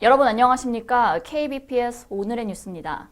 여러분 안녕하십니까? KBPS 오늘의 뉴스입니다.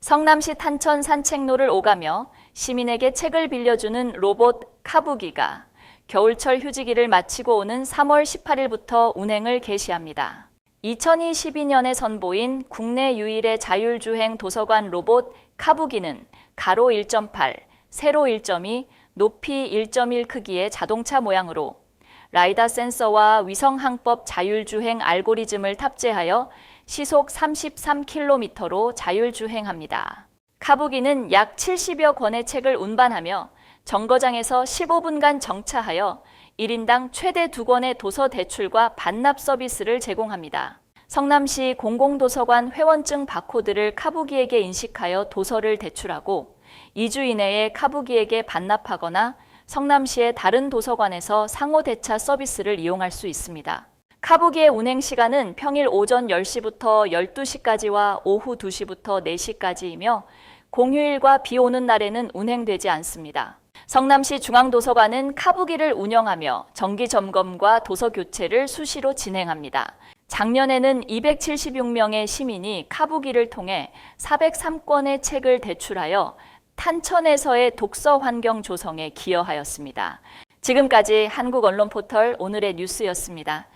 성남시 탄천 산책로를 오가며 시민에게 책을 빌려주는 로봇 카부기가 겨울철 휴지기를 마치고 오는 3월 18일부터 운행을 개시합니다. 2022년에 선보인 국내 유일의 자율주행 도서관 로봇 카부기는 가로 1.8, 세로 1.2, 높이 1.1 크기의 자동차 모양으로 라이다 센서와 위성 항법 자율주행 알고리즘을 탑재하여 시속 33km로 자율주행합니다. 카부기는 약 70여 권의 책을 운반하며 정거장에서 15분간 정차하여 1인당 최대 2권의 도서 대출과 반납 서비스를 제공합니다. 성남시 공공도서관 회원증 바코드를 카부기에게 인식하여 도서를 대출하고 2주 이내에 카부기에게 반납하거나 성남시의 다른 도서관에서 상호 대차 서비스를 이용할 수 있습니다. 카부기의 운행 시간은 평일 오전 10시부터 12시까지와 오후 2시부터 4시까지이며 공휴일과 비 오는 날에는 운행되지 않습니다. 성남시 중앙도서관은 카부기를 운영하며 정기 점검과 도서 교체를 수시로 진행합니다. 작년에는 276명의 시민이 카부기를 통해 403권의 책을 대출하여 탄천에서의 독서 환경 조성에 기여하였습니다. 지금까지 한국 언론 포털 오늘의 뉴스였습니다.